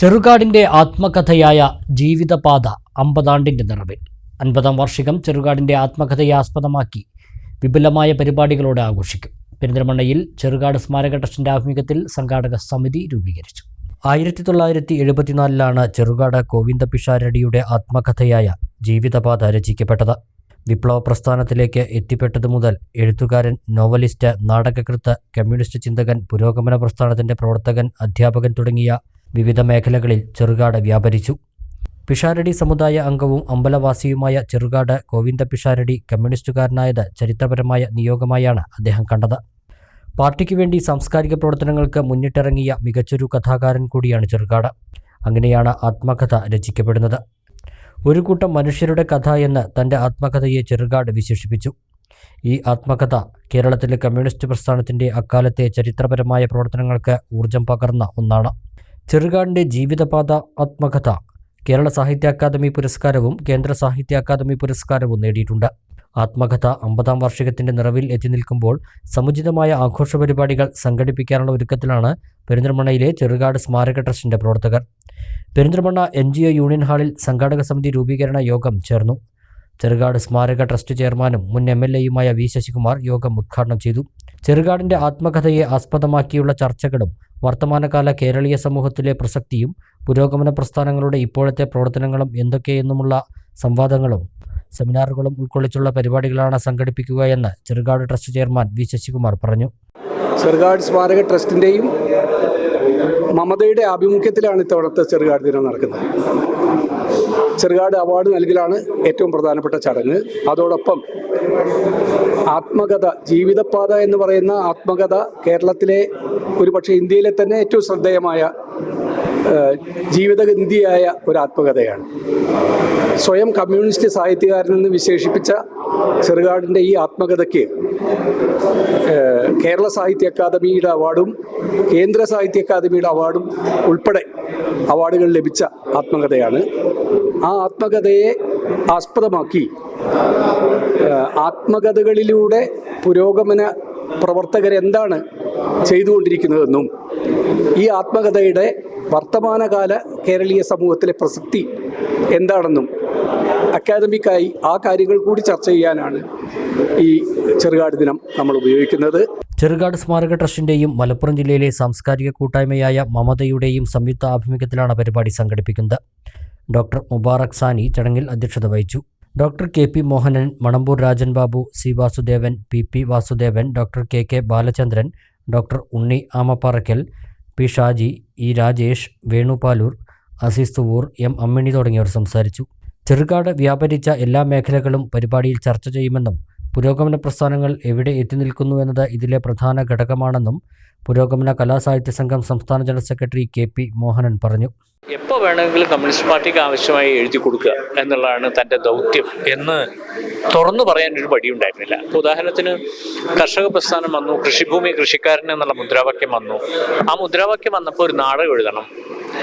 ചെറുകാടിന്റെ ആത്മകഥയായ ജീവിതപാത അമ്പതാണ്ടിന്റെ നിറവിൽ. അൻപതാം വാർഷികം ചെറുകാടിന്റെ ആത്മകഥയെ ആസ്പദമാക്കി വിപുലമായ പരിപാടികളോടെ ആഘോഷിക്കും. പെരിന്തൽമണ്ണയിൽ ചെറുകാട് സ്മാരക ട്രസ്റ്റിന്റെ ആഭിമുഖ്യത്തിൽ സംഘാടക സമിതി രൂപീകരിച്ചു. ആയിരത്തി തൊള്ളായിരത്തി എഴുപത്തിനാലിലാണ് ചെറുകാട് ഗോവിന്ദ പിഷാരടിയുടെ ആത്മകഥയായ ജീവിതപാത രചിക്കപ്പെട്ടത്. വിപ്ലവ പ്രസ്ഥാനത്തിലേക്ക് എത്തിപ്പെട്ടതു മുതൽ എഴുത്തുകാരൻ നോവലിസ്റ്റ് നാടകകൃത്ത് കമ്മ്യൂണിസ്റ്റ് ചിന്തകൻ പുരോഗമന പ്രസ്ഥാനത്തിന്റെ പ്രവർത്തകൻ അധ്യാപകൻ തുടങ്ങിയ വിവിധ മേഖലകളിൽ ചെറുകാട് വ്യാപരിച്ചു. പിഷാരടി സമുദായ അംഗവും അമ്പലവാസിയുമായ ചെറുകാട് ഗോവിന്ദ പിഷാരടി കമ്മ്യൂണിസ്റ്റുകാരനായത് ചരിത്രപരമായ നിയോഗമായാണ് അദ്ദേഹം കണ്ടത്. പാർട്ടിക്ക് വേണ്ടി സാംസ്കാരിക പ്രവർത്തനങ്ങൾക്ക് മുന്നിട്ടിറങ്ങിയ മികച്ചൊരു കഥാകാരൻ കൂടിയാണ് ചെറുകാട്. അങ്ങനെയാണ് ആത്മകഥ രചിക്കപ്പെടുന്നത്. ഒരു കൂട്ടം മനുഷ്യരുടെ കഥ എന്ന് തന്റെ ആത്മകഥയെ ചെറുകാട് വിശേഷിപ്പിച്ചു. ഈ ആത്മകഥ കേരളത്തിലെ കമ്മ്യൂണിസ്റ്റ് പ്രസ്ഥാനത്തിന്റെ അക്കാലത്തെ ചരിത്രപരമായ പ്രവർത്തനങ്ങൾക്ക് ഊർജം പകർന്ന ഒന്നാണ്. ചെറുകാടിന്റെ ജീവിതപാത ആത്മകഥ. കേരള സാഹിത്യ അക്കാദമി പുരസ്കാരവും കേന്ദ്ര സാഹിത്യ അക്കാദമി പുരസ്കാരവും നേടിയിട്ടുണ്ട്. ആത്മകഥ അമ്പതാം വാർഷികത്തിന്റെ നിറവിൽ എത്തി നിൽക്കുമ്പോൾ സമുചിതമായ ആഘോഷ പരിപാടികൾ സംഘടിപ്പിക്കാനുള്ള ഒരുക്കത്തിലാണ് പെരിന്തൽമണ്ണയിലെ ചെറുകാട് സ്മാരക ട്രസ്റ്റിന്റെ പ്രവർത്തകർ. Perinthalmanna N G O union ഹാളിൽ സംഘാടക സമിതി രൂപീകരണ യോഗം ചേർന്നു. ചെറുകാട് സ്മാരക ട്രസ്റ്റ് ചെയർമാനും മുൻ എം എൽ എയുമായ വി ശശികുമാർ യോഗം ഉദ്ഘാടനം ചെയ്തു. ചെറുകാടിന്റെ ആത്മകഥയെ ആസ്പദമാക്കിയുള്ള ചർച്ചകളും വർത്തമാനകാല കേരളീയ സമൂഹത്തിലെ പ്രസക്തിയും പുരോഗമന പ്രസ്ഥാനങ്ങളുടെ ഇപ്പോഴത്തെ പ്രവർത്തനങ്ങളും എന്തൊക്കെയെന്നുമുള്ള സംവാദങ്ങളും സെമിനാറുകളും ഉൾക്കൊള്ളിച്ചുള്ള പരിപാടികളാണ് സംഘടിപ്പിക്കുക എന്ന് Cherukad trust chairman V Sasikumar പറഞ്ഞു. ചെറുകാട് സ്മാരക ട്രസ്റ്റിന്റെയും മമതയുടെ ആഭിമുഖ്യത്തിലാണ് ഇത്തവണത്തെ ചെറുകാട് ദിനം നടക്കുന്നത്. ചെറുകാട് അവാർഡ് നൽകലാണ് ഏറ്റവും പ്രധാനപ്പെട്ട ചടങ്ങ്. അതോടൊപ്പം ആത്മകഥ ജീവിതപാത എന്ന് പറയുന്ന ആത്മകഥ കേരളത്തിലെ ഒരുപക്ഷെ ഇന്ത്യയിലെ തന്നെ ഏറ്റവും ശ്രദ്ധേയമായ ജീവിതഗന്ധിയായ ഒരു ആത്മകഥയാണ്. സ്വയം കമ്മ്യൂണിസ്റ്റ് സാഹിത്യകാരനെന്ന് വിശേഷിപ്പിച്ച ചെറുകാടിന്റെ ഈ ആത്മകഥയ്ക്ക് കേരള സാഹിത്യ അക്കാദമിയുടെ അവാർഡും കേന്ദ്ര സാഹിത്യ അക്കാദമിയുടെ അവാർഡും ഉൾപ്പെടെ അവാർഡുകൾ ലഭിച്ച ആത്മകഥയാണ്. ആ ആത്മകഥയെ ആസ്പദമാക്കി. ആത്മകഥകളിലൂടെ പുരോഗമന പ്രവർത്തകരെന്താണ് ചെയ്തുകൊണ്ടിരിക്കുന്നതെന്നും ഈ ആത്മകഥയുടെ വർത്തമാനകാല കേരളീയ സമൂഹത്തിലെ പ്രസക്തി എന്താണെന്നും അക്കാദമിക്കായി ആ കാര്യങ്ങൾ കൂടി ചർച്ച ചെയ്യാനാണ് ഈ ചെറുകാട് ദിനം നമ്മൾ ഉപയോഗിക്കുന്നത്. ചെറുകാട് സ്മാരക ട്രസ്റ്റിന്റെയും മലപ്പുറം ജില്ലയിലെ സാംസ്കാരിക കൂട്ടായ്മയായ മമതയുടെയും സംയുക്ത ആഭിമുഖ്യത്തിലാണ് പരിപാടി സംഘടിപ്പിക്കുന്നത്. ഡോക്ടർ മുബാറക് സാനി ചടങ്ങിൽ അധ്യക്ഷത വഹിച്ചു. Doctor K P Mohanan Manamboor Rajan Babu C Vasudevan P P Vasudevan doctor K K Balachandran doctor Unni Amapparakkal P Shaji E Rajesh Venupalur Azeez Thuvvur M Ammini തുടങ്ങിയവർ സംസാരിച്ചു. ചെറുകാട് വ്യാപരിച്ച എല്ലാ മേഖലകളും പരിപാടിയിൽ ചർച്ച ചെയ്യുമെന്നും പുരോഗമന പ്രസ്ഥാനങ്ങൾ എവിടെ എത്തി നിൽക്കുന്നു എന്നത് ഇതിലെ പ്രധാന ഘടകമാണെന്നും പുരോഗമന കലാസാഹിത്യ സംഘം സംസ്ഥാന general secretary K P Mohanan പറഞ്ഞു. എപ്പോൾ വേണമെങ്കിലും കമ്മ്യൂണിസ്റ്റ് പാർട്ടിക്ക് ആവശ്യമായി എഴുതി കൊടുക്കുക എന്നുള്ളതാണ് തന്റെ ദൗത്യം എന്ന് തുറന്നു പറയാൻ ഒരു പടിയുണ്ടായിരുന്നില്ല. ഇപ്പോൾ ഉദാഹരണത്തിന് കർഷക പ്രസ്ഥാനം വന്നു കൃഷിഭൂമി കൃഷിക്കാരൻ എന്നുള്ള മുദ്രാവാക്യം വന്നു. ആ മുദ്രാവാക്യം വന്നപ്പോൾ ഒരു നാടകം എഴുതണം.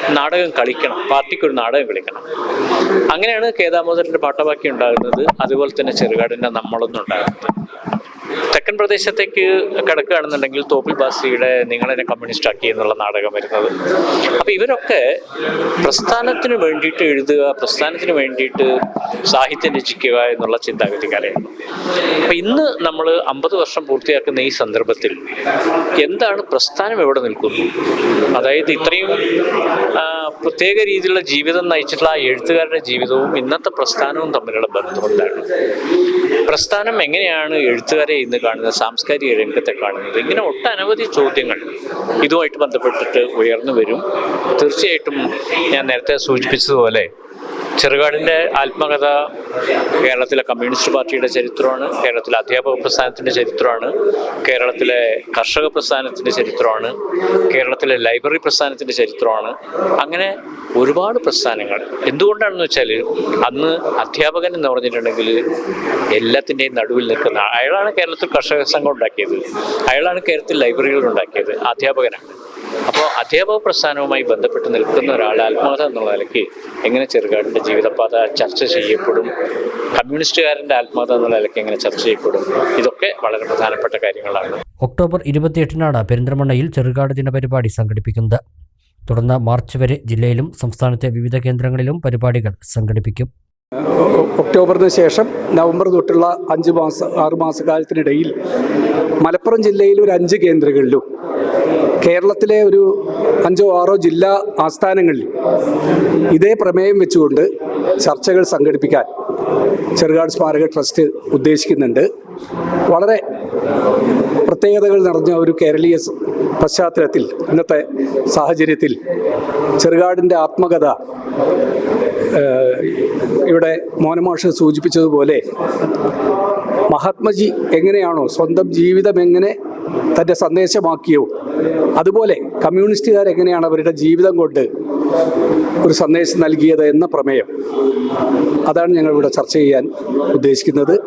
നാടകം കളിക്കണം പാർട്ടിക്കൊരു നാടകം കളിക്കണം അങ്ങനെയാണ് കേദാമോദരന്റെ പാട്ടവാക്യം ഉണ്ടാകുന്നത്. അതുപോലെ തന്നെ ചെറുകാടിന്റെ നമ്മളൊന്നും ഉണ്ടാകുന്നത് തെക്കൻ പ്രദേശത്തേക്ക് കിടക്കുകയാണെന്നുണ്ടെങ്കിൽ തോപ്പിൽ ബാസിയുടെ നിങ്ങളെന്നെ കമ്മ്യൂണിസ്റ്റ് ആക്കി എന്നുള്ള നാടകം വരുന്നത്. അപ്പോൾ ഇവരൊക്കെ പ്രസ്ഥാനത്തിന് വേണ്ടിയിട്ട് എഴുതുക പ്രസ്ഥാനത്തിന് വേണ്ടിയിട്ട് സാഹിത്യം രചിക്കുക എന്നുള്ള ചിന്താഗതിക്കാരെയാണ് അപ്പം ഇന്ന് നമ്മൾ അമ്പത് വർഷം പൂർത്തിയാക്കുന്ന ഈ സന്ദർഭത്തിൽ എന്താണ് പ്രസ്ഥാനം എവിടെ നിൽക്കുന്നു? അതായത് ഇത്രയും പ്രത്യേക രീതിയിലുള്ള ജീവിതം നയിച്ചിട്ടുള്ള എഴുത്തുകാരുടെ ജീവിതവും ഇന്നത്തെ പ്രസ്ഥാനവും തമ്മിലുള്ള ബന്ധം എന്താണ്? പ്രസ്ഥാനം എങ്ങനെയാണ് എഴുത്തുകാരെ ഇന്ന് കാണുന്നത് സാംസ്കാരിക രംഗത്തെ കാണുന്നത്? ഇങ്ങനെ ഒട്ടനവധി ചോദ്യങ്ങൾ ഇതുമായിട്ട് ബന്ധപ്പെട്ടിട്ട് ഉയർന്നു വരും. തീർച്ചയായിട്ടും ഞാൻ നേരത്തെ സൂചിപ്പിച്ചതുപോലെ ചെറുകാടിന്റെ ആത്മകഥ കേരളത്തിലെ കമ്മ്യൂണിസ്റ്റ് പാർട്ടിയുടെ ചരിത്രമാണ് കേരളത്തിലെ അധ്യാപക പ്രസ്ഥാനത്തിന്റെ ചരിത്രമാണ് കേരളത്തിലെ കർഷക പ്രസ്ഥാനത്തിന്റെ ചരിത്രമാണ് കേരളത്തിലെ ലൈബ്രറി പ്രസ്ഥാനത്തിന്റെ ചരിത്രമാണ്. അങ്ങനെ ഒരുപാട് പ്രസ്ഥാനങ്ങൾ. എന്തുകൊണ്ടാണെന്ന് വെച്ചാൽ അന്ന് അധ്യാപകൻ എന്ന് പറഞ്ഞിട്ടുണ്ടെങ്കിൽ എല്ലാത്തിന്റെയും നടുവിൽ നിൽക്കുന്ന. അയാളാണ് കേരളത്തിൽ കർഷക സംഘം ഉണ്ടാക്കിയത്. അയാളാണ് കേരളത്തിൽ ലൈബ്രറികൾ ഉണ്ടാക്കിയത് അധ്യാപകനാണ്. അപ്പോൾ അധ്യാപക പ്രസ്ഥാനവുമായി ബന്ധപ്പെട്ട് നിൽക്കുന്ന ഒരാൾ ആത്മകഥ എന്നുള്ള നിലയ്ക്ക് എങ്ങനെ ചെറുകാടിന്റെ ജീവിതപാത ചർച്ച ചെയ്യപ്പെടും? കമ്മ്യൂണിസ്റ്റുകാരന്റെ ആത്മകഥ എന്നുള്ള നിലയ്ക്ക് എങ്ങനെ ചർച്ച ചെയ്യപ്പെടും? ഇതൊക്കെ വളരെ പ്രധാനപ്പെട്ട കാര്യങ്ങളാണ്. ഒക്ടോബർ ഇരുപത്തിയെട്ടിനാണ് പെരിന്തൽമണ്ണയിൽ ചെറുകാട് ദിന പരിപാടി സംഘടിപ്പിക്കുന്നത്. തുടർന്ന് മാർച്ച് വരെ ജില്ലയിലും സംസ്ഥാനത്തെ വിവിധ കേന്ദ്രങ്ങളിലും പരിപാടികൾ സംഘടിപ്പിക്കും. ഒക്ടോബറിന് ശേഷം നവംബർ തൊട്ടുള്ള അഞ്ച് മാസം ആറ് മാസക്കാലത്തിനിടയിൽ മലപ്പുറം ജില്ലയിൽ ഒരു അഞ്ച് കേന്ദ്രങ്ങളിലും കേരളത്തിലെ ഒരു അഞ്ചോ ആറോ ജില്ലാ ആസ്ഥാനങ്ങളിൽ ഇതേ പ്രമേയം വെച്ചുകൊണ്ട് ചർച്ചകൾ സംഘടിപ്പിക്കാൻ ചെറുകാട് സ്മാരക ട്രസ്റ്റ് ഉദ്ദേശിക്കുന്നുണ്ട്. വളരെ പ്രത്യേകതകൾ നിറഞ്ഞ ഒരു കേരളീയ പശ്ചാത്തലത്തിൽ ഇന്നത്തെ സാഹചര്യത്തിൽ ചെറുകാടിന്റെ ആത്മകഥ ഇവിടെ മോനമാഷ് സൂചിപ്പിച്ചതുപോലെ മഹാത്മജി എങ്ങനെയാണോ സ്വന്തം ജീവിതം എങ്ങനെ തന്റെ സന്ദേശമാക്കിയോ അതുപോലെ കമ്മ്യൂണിസ്റ്റുകാർ എങ്ങനെയാണ് അവരുടെ ജീവിതം കൊണ്ട് ഒരു സന്ദേശം നൽകിയത് എന്ന പ്രമേയം. അതാണ് ഞങ്ങൾ ഇവിടെ ചർച്ച ചെയ്യാൻ ഉദ്ദേശിക്കുന്നത്.